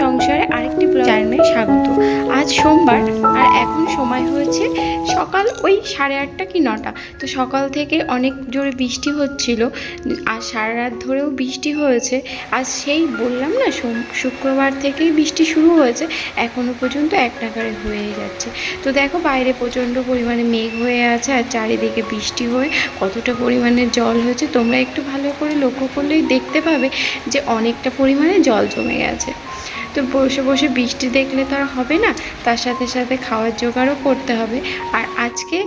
সংসারে আরেকটি জানাই স্বাগত। আজ সোমবার, আর এখন সময় হয়েছে সকাল ওই সাড়ে আটটা কি নটা। তো সকাল থেকে অনেক জোরে বৃষ্টি হচ্ছিল, আর সারা রাত ধরেও বৃষ্টি হয়েছে। আর সেই বললাম না শুক্রবার থেকেই বৃষ্টি শুরু হয়েছে এখনও পর্যন্ত এক নাগারে হয়েই যাচ্ছে। তো দেখো বাইরে প্রচণ্ড পরিমাণে মেঘ হয়ে আছে, আর চারিদিকে বৃষ্টি হয়ে কতটা পরিমাণে জল হয়েছে, তোমরা একটু ভালো করে লক্ষ্য করলেই দেখতে পাবে যে অনেকটা পরিমাণে জল জমে গেছে। তো বসে বসে বৃষ্টি দেখলে তো আর হবে না। তার সাথে সাথে খাওয়ার জোগাড়ও করতে হবে। আর আজকে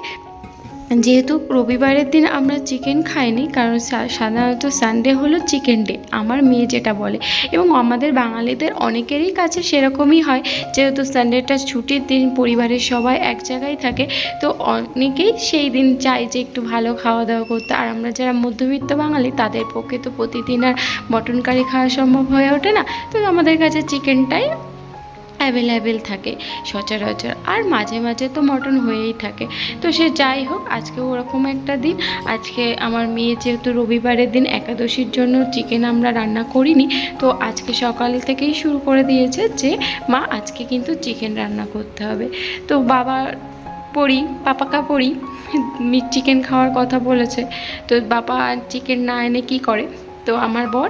যেহেতু রবিবারের দিন আমরা চিকেন খাইনি, কারণ সাধারণত সানডে হলো চিকেন ডে আমার মেয়ে যেটা বলে। এবং আমাদের বাঙালিদের অনেকেরই কাছে সেরকমই হয়, যেহেতু সানডেটা ছুটির দিন, পরিবারের সবাই এক জায়গায় থাকে, তো অনেকেই সেই দিন চায় যে একটু ভালো খাওয়া দাওয়া করতে। আর আমরা যারা মধ্যবিত্ত বাঙালি, তাদের পক্ষে তো প্রতিদিন আর মটন কারি খাওয়া সম্ভব হয়ে ওঠে না, তো আমাদের কাছে চিকেনটাই অ্যাভেলেবেল থাকে সচরাচর। আর মাঝে মাঝে তো মটন হয়েই থাকে। তো সে যাই হোক, আজকে ওরকম একটা দিন। আজকে আমার মেয়ে যেহেতু রবিবারের দিন একাদশীর জন্য চিকেন আমরা রান্না করিনি, তো আজকে সকাল থেকেই শুরু করে দিয়েছে যে, মা, আজকে কিন্তু চিকেন রান্না করতে হবে। তো বাবা পড়ি পাপাকা পড়ি চিকেন খাওয়ার কথা বলেছে। তো বাবা চিকেন না এনে কী করে? তো আমার বর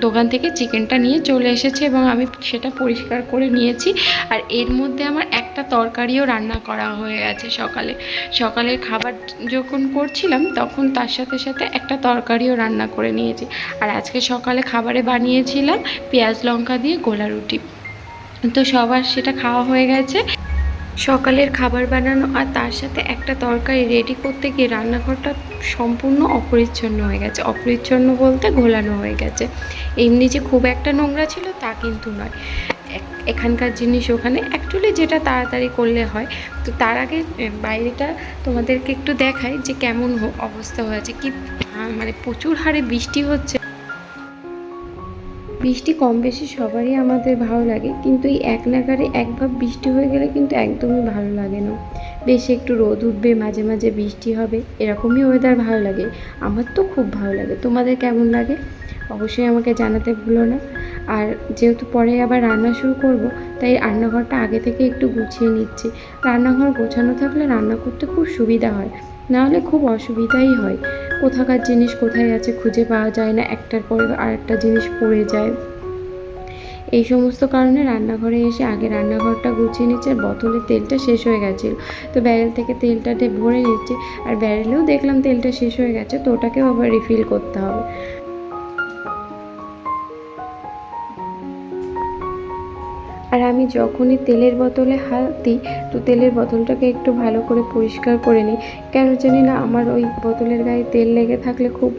দোকান থেকে চিকেনটা নিয়ে চলে এসেছে এবং আমি সেটা পরিষ্কার করে নিয়েছি। আর এর মধ্যে আমার একটা তরকারিও রান্না করা হয়ে গেছে সকালে। সকালের খাবার যখন করছিলাম, তখন তার সাথে সাথে একটা তরকারিও রান্না করে নিয়েছি। আর আজকে সকালে খাবারে বানিয়েছিলাম পেঁয়াজ লঙ্কা দিয়ে গোলা রুটি। তো সবার সেটা খাওয়া হয়ে গেছে। সকালের খাবার বানানো আর তার সাথে একটা তরকারি রেডি করতে গিয়ে রান্নাঘরটা সম্পূর্ণ অপরিচ্ছন্ন হয়ে গেছে। অপরিচ্ছন্ন বলতে ঘোলানো হয়ে গেছে। এমনি যে খুব একটা নোংরা ছিল তা কিন্তু নয়। এখানকার জিনিস ওখানে অ্যাকচুয়ালি যেটা তাড়াতাড়ি করলে হয়। তো তার আগে বাইরেটা তোমাদেরকে একটু দেখাই যে কেমন অবস্থা হয়েছে। কি মানে প্রচুর হারে বৃষ্টি হচ্ছে। বৃষ্টি কম বেশি সবারই আমাদের ভালো লাগে, কিন্তু এই এক নাগারে একভাব বৃষ্টি হয়ে গেলে কিন্তু একদমই ভালো লাগে না। বেশি একটু রোদ উঠবে, মাঝে মাঝে বৃষ্টি হবে, এরকমই ওয়েদার ভালো লাগে। আমার তো খুব ভালো লাগে। তোমাদের কেমন লাগে? অবশ্যই আমাকে জানাতে ভুলো না। আর যেহেতু পরে আবার রান্না শুরু করব, তাই রান্নাঘরটা আগে থেকে একটু গুছিয়ে নিচ্ছি। রান্নাঘর গোছানো থাকলে রান্না করতে খুব সুবিধা হয়, নাহলে খুব অসুবিধাই হয়। কোথাকার জিনিস কোথায় আছে খুঁজে পাওয়া যায় না, একটার পর আরেকটা জিনিস পড়ে যায়। এই সমস্ত কারণে রান্নাঘরে এসে আগে রান্নাঘরটা গুছিয়ে নিচ্ছে, আর বোতলের তেলটা শেষ হয়ে গেছিল। তো ব্যারেল থেকে তেলটাতে ভরে নিচ্ছে, আর ব্যারেলেও দেখলাম তেলটা শেষ হয়ে গেছে, তো ওটাকেও আবার রিফিল করতে হবে। যখনই তেলের বোতলে হাত দিই, তো তেলের বোতলটাকে একটু ভালো করে পরিষ্কার করে নিই। কেন জানি না আমার ওই বোতলের গায়ে তেল লেগে থাকলে খুব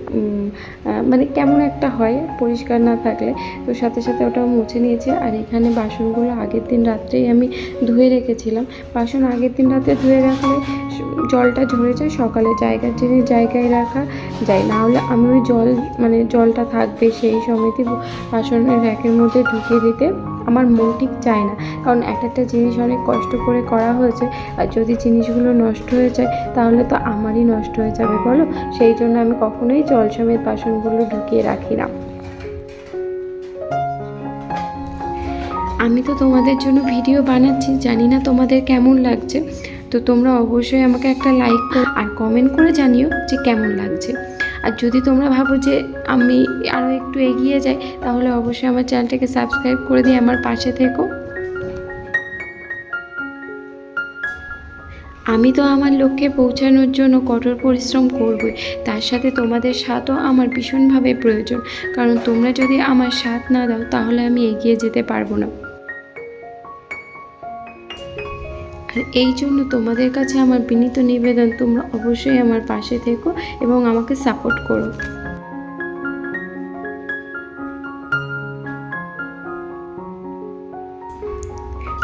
মানে কেমন একটা হয় পরিষ্কার না থাকলে। তো সাথে সাথে ওটাও মুছে নিয়েছি। আর এখানে বাসনগুলো আগের দিন রাত্রেই আমি ধুয়ে রেখেছিলাম। বাসন আগের দিন রাতে ধুয়ে রাখলে জলটা ঝরে যায়। সকালে জায়গার জিনিস জায়গায় রাখা যায়। না হলে আমি ওই জল মানে জলটা থাকবে সেই সময়তে বাসনের র্যাকের মধ্যে ঢুকিয়ে দিতে আমার মন ঠিক চায় না। কারণ এক একটা জিনিস অনেক কষ্ট করে করা হয়েছে, আর যদি জিনিসগুলো নষ্ট হয়ে যায়, তাহলে তো আমারই নষ্ট হয়ে যাবে, বলো? সেই জন্য আমি কখনোই জল সমেত বাসনগুলো ঢুকিয়ে রাখি না। আমি তো তোমাদের জন্য ভিডিও বানাচ্ছি, জানি না তোমাদের কেমন লাগছে। তো তোমরা অবশ্যই আমাকে একটা লাইক করো, আর কমেন্ট করে জানিও যে কেমন লাগছে। আর যদি তোমরা ভাবো যে আমি আরও একটু এগিয়ে যাই, তাহলে অবশ্যই আমার চ্যানেলটাকে সাবস্ক্রাইব করে দিয়ে আমার পাশে থেকো। আমি তো আমার লক্ষ্যে পৌঁছানোর জন্য কঠোর পরিশ্রম করবই। তার সাথে তোমাদের সাথও আমার ভীষণভাবে প্রয়োজন। কারণ তোমরা যদি আমার সাথ না দাও, তাহলে আমি এগিয়ে যেতে পারব না। আর এই জন্য তোমাদের কাছে আমার বিনীত নিবেদন, তোমরা অবশ্যই আমার পাশে থেকো এবং আমাকে সাপোর্ট করো।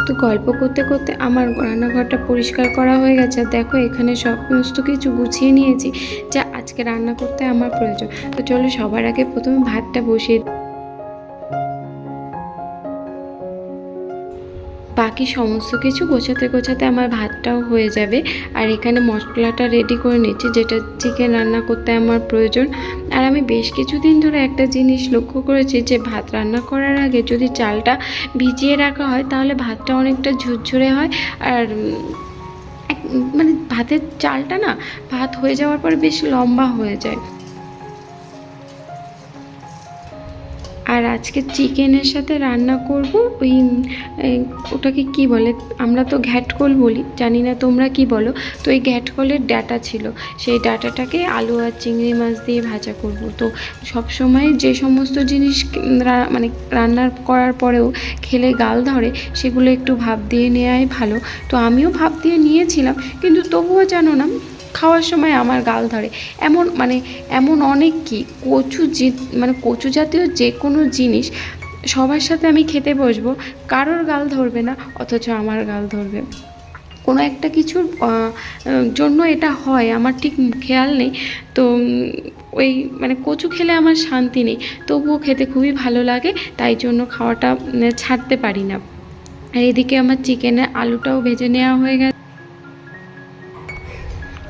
তো গল্প করতে করতে আমার রান্নাঘরটা পরিষ্কার করা হয়ে গেছে। দেখো, এখানে সমস্ত কিছু গুছিয়ে নিয়েছি যা আজকে রান্না করতে আমার প্রয়োজন। তো চলো সবার আগে প্রথমে ভাতটা বসিয়ে বাকি সমস্ত কিছু গোছাতে গোছাতে আমার ভাতটাও হয়ে যাবে। আর এখানে মশলাটা রেডি করে নিচ্ছি, যেটা চিকেন রান্না করতে আমার প্রয়োজন। আর আমি বেশ কিছুদিন ধরে একটা জিনিস লক্ষ্য করেছি যে, ভাত রান্না করার আগে যদি চালটা ভিজিয়ে রাখা হয়, তাহলে ভাতটা অনেকটা ঝুরঝুরে হয়। আর মানে ভাতের চালটা না, ভাত হয়ে যাওয়ার পরে বেশ লম্বা হয়ে যায়। আর আজকে চিকেনের সাথে রান্না করব ওই ওটাকে কি বলে, আমরা তো ঘ্যাটকল বলি, জানি না তোমরা কি বলো। তো এই ঘ্যাটকলের ডাটা ছিল, সেই ডাটাটাকে আলু আর চিংড়ি মাছ দিয়ে ভাজা করব। তো সব সময় যে সমস্ত জিনিস মানে রান্নার করার পরেও খেলে গাল ধরে, সেগুলো একটু ভাব দিয়ে নেওয়াই ভালো। তো আমিও ভাব দিয়ে নিয়েছিলাম, কিন্তু তবুও জানো না খাওয়ার সময় আমার গাল ধরে। এমন মানে এমন অনেক কি, কচু মানে কচু জাতীয় যে কোনো জিনিস সবার সাথে আমি খেতে বসবো, কারোর গাল ধরবে না, অথচ আমার গাল ধরবে। কোনো একটা কিছুর জন্য এটা হয়, আমার ঠিক খেয়াল নেই। তো ওই মানে কচু খেলে আমার শান্তি নেই, তবুও খেতে খুবই ভালো লাগে, তাই জন্য খাওয়াটা ছাড়তে পারি না। আর এদিকে আমার চিকেনের আলুটাও ভেজে নেওয়া হয়ে গেছে।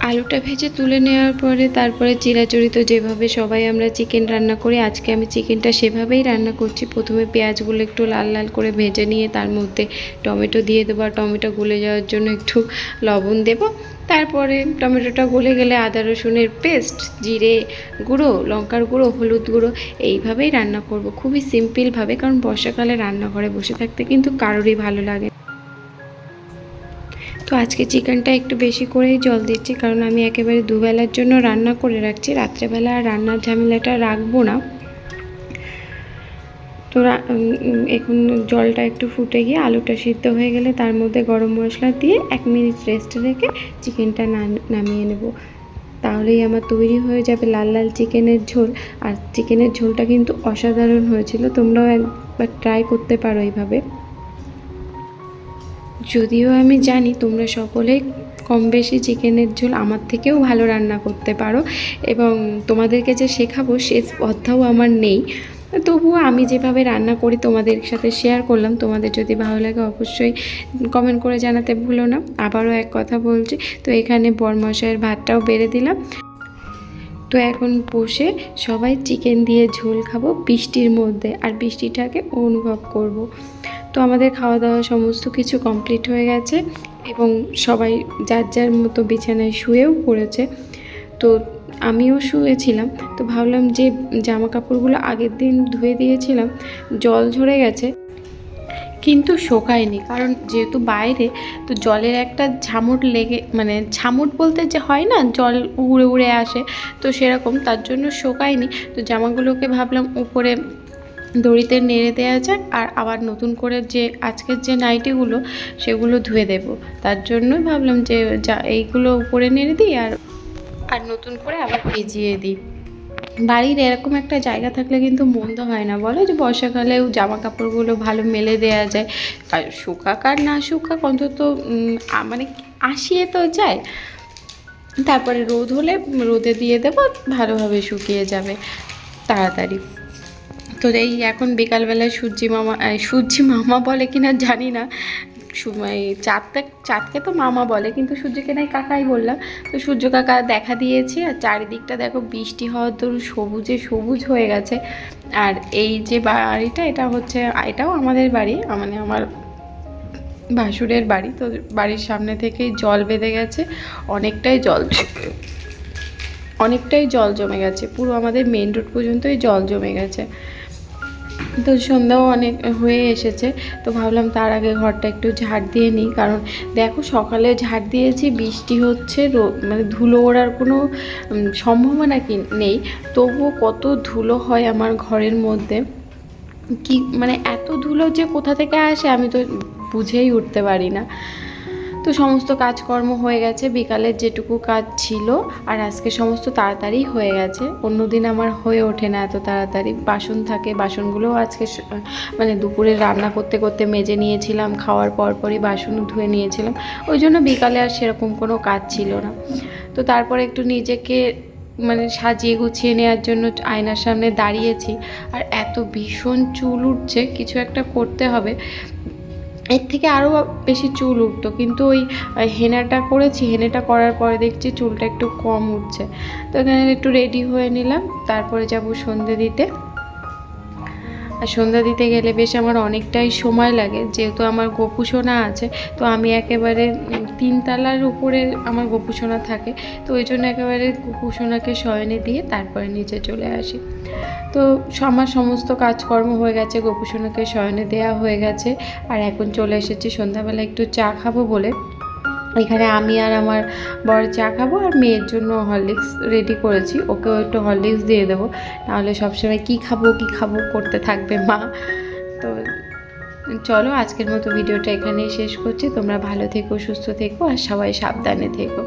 আলুটা ভেজে তুলে নেওয়ার পরে তারপরে চিরাচরিত যেভাবে সবাই আমরা চিকেন রান্না করি, আজকে আমি চিকেনটা সেভাবেই রান্না করছি। প্রথমে পেঁয়াজগুলো একটু লাল লাল করে ভেজে নিয়ে তার মধ্যে টমেটো দিয়ে দেবো আর টমেটো গলে যাওয়ার জন্য একটু লবণ দেব। তারপরে টমেটোটা গলে গেলে আদা রসুনের পেস্ট জিরে গুঁড়ো, লঙ্কার গুঁড়ো, হলুদ গুঁড়ো এইভাবেই রান্না করব। খুবই সিম্পলভাবে কারণ বর্ষাকালে রান্নাঘরে বসে থাকতে কিন্তু কারোরই ভালো লাগে তো আজকে চিকেনটা একটু বেশি করেই জল দিচ্ছি, কারণ আমি একেবারে দুবেলার জন্য রান্না করে রাখছি। রাত্রেবেলা আর রান্নার ঝামেলাটা রাখব না। তো এখন জলটা একটু ফুটে গিয়ে আলুটা সিদ্ধ হয়ে গেলে তার মধ্যে গরম মশলা দিয়ে এক মিনিট রেস্টে রেখে চিকেনটা নামিয়ে নেব। তাহলেই আমার তৈরি হয়ে যাবে লাল লাল চিকেনের ঝোল। আর চিকেনের ঝোলটা কিন্তু অসাধারণ হয়েছিল। তোমরাও একবার ট্রাই করতে পারো এইভাবে। যদিও আমি জানি তোমরা সকলে কম বেশি চিকেনের ঝোল আমার থেকেও ভালো রান্না করতে পারো এবং তোমাদেরকে যে শেখাবো সে স্পর্ধাও আমার নেই। তবুও আমি যেভাবে রান্না করি তোমাদের সাথে শেয়ার করলাম। তোমাদের যদি ভালো লাগে অবশ্যই কমেন্ট করে জানাতে ভুলো না। আবারও এক কথা বলছি। তো এখানে বরমশাইয়ের ভাতটাও বেড়ে দিলাম। তো এখন বসে সবাই চিকেন দিয়ে ঝোল খাব বৃষ্টির মধ্যে আর বৃষ্টিটাকে অনুভব করব। তো আমাদের খাওয়া দাওয়া সমস্ত কিছু কমপ্লিট হয়ে গেছে এবং সবাই যার যার মতো বিছানায় শুয়েও পড়েছে তো আমিও শুয়েছিলাম, তো ভাবলাম যে জামা কাপড়গুলো আগের দিন ধুয়ে দিয়েছিলাম, জল ঝরে গেছে কিন্তু শোকায়নি। কারণ যেহেতু বাইরে, তো জলের একটা ঝামট লেগে মানে ঝামট বলতে যে হয় না, জল উড়ে উড়ে আসে, তো সেরকম তার জন্য শোকায়নি। তো জামাগুলোকে ভাবলাম উপরে দড়িতে নেড়ে দেওয়া যাক, আর আবার নতুন করে যে আজকের যে নাইটিগুলো, সেগুলো ধুয়ে দেব। তার জন্যই ভাবলাম যে যা, এইগুলো উপরে নেড়ে দিই আর আর নতুন করে আবার ভিজিয়ে দিই। বাড়ির এরকম একটা জায়গা থাকলে কিন্তু মন্দ হয় না। বলো যে বর্ষাকালেও জামা কাপড়গুলো ভালো মেলে দেওয়া যায়। আর শুকাক আর না শুকাক অন্তত মানে আসিয়ে তো যায়। তারপরে রোদ হলে রোদে দিয়ে দেবো, ভালোভাবে শুকিয়ে যাবে। তাড়াতাড়ি। তো এই এখন বিকালবেলায় সূর্যি মামা সূর্যি মামা বলে কিনা জানি না। চাঁদটা, চাঁদকে তো মামা বলে, কিন্তু সূর্যকে নাই কাকাই বললাম। তো সূর্য কাকা দেখা দিয়েছে, আর চারিদিকটা দেখো বৃষ্টি হওয়ার দরুন সবুজে সবুজ হয়ে গেছে। আর এই যে বাড়িটা, এটা হচ্ছে, এটাও আমাদের বাড়ি মানে আমার ভাসুরের বাড়ি। তো বাড়ির সামনে থেকেই জল বেঁধে গেছে, অনেকটাই জল অনেকটাই জল জমে গেছে, পুরো আমাদের মেন রোড পর্যন্তই জল জমে গেছে। তো সন্ধ্যাও অনেক হয়ে এসেছে, তো ভাবলাম তার আগে ঘরটা একটু ঝাড় দিয়ে নিই। কারণ দেখো সকালে ঝাড় দিয়েছি, বৃষ্টি হচ্ছে মানে ধুলো ওড়ার কোনো সম্ভাবনা কি নেই। তবুও কত ধুলো হয় আমার ঘরের মধ্যে। কি মানে এত ধুলো যে কোথা থেকে আসে আমি তো বুঝেই উঠতে পারি না। তো সমস্ত কাজকর্ম হয়ে গেছে, বিকালের যেটুকু কাজ ছিল, আর আজকে সমস্ত তাড়াতাড়ি হয়ে গেছে। অন্যদিন আমার হয়ে ওঠে না এত তাড়াতাড়ি। বাসন থাকে, বাসনগুলোও আজকে মানে দুপুরে রান্না করতে করতে মেজে নিয়েছিলাম, খাওয়ার পর পরই বাসনও ধুয়ে নিয়েছিলাম। ওই জন্য বিকালে আর সেরকম কোনো কাজ ছিল না। তো তারপরে একটু নিজেকে মানে সাজিয়ে গুছিয়ে নেওয়ার জন্য আয়নার সামনে দাঁড়িয়েছি। আর এত ভীষণ চুল উঠছে, কিছু একটা করতে হবে। এর থেকে আরও বেশি চুল উঠতো। কিন্তু ওই হেনাটা করেছি, হেনাটা করার পরে দেখছি চুলটা একটু কম উঠছে। তো এখানে একটু রেডি হয়ে নিলাম, তারপরে যাব সন্ধে দিতে। আর সন্ধ্যা দিতে গেলে বেশ আমার অনেকটাই সময় লাগে। যেহেতু আমার গোপুসোনা আছে, তো আমি একেবারে তিনতলার উপরে আমার গোপুসোনা থাকে। তো ওই জন্য একেবারে গোপুসোনাকে শয়নে দিয়ে তারপরে নিচে চলে আসি। তো আমার সমস্ত কাজকর্ম হয়ে গেছে, গোপুসোনাকে শয়নে দেওয়া হয়ে গেছে। আর এখন চলে এসেছি সন্ধ্যাবেলা একটু চা খাব বলে। এখানে আমি আর আমার বড় চা খাব আর মেয়ের জন্য হরলিক্স রেডি করেছি। ওকেও একটু হরলিক্স দিয়ে দেবো। নাহলে সবসময় কি খাব কি খাব করতে থাকবে মা। তো চলো আজকের মতো ভিডিওটা এখানেই শেষ করছি। তোমরা ভালো থেকো, সুস্থ থেকো আর সবাই সাবধানে থেকো।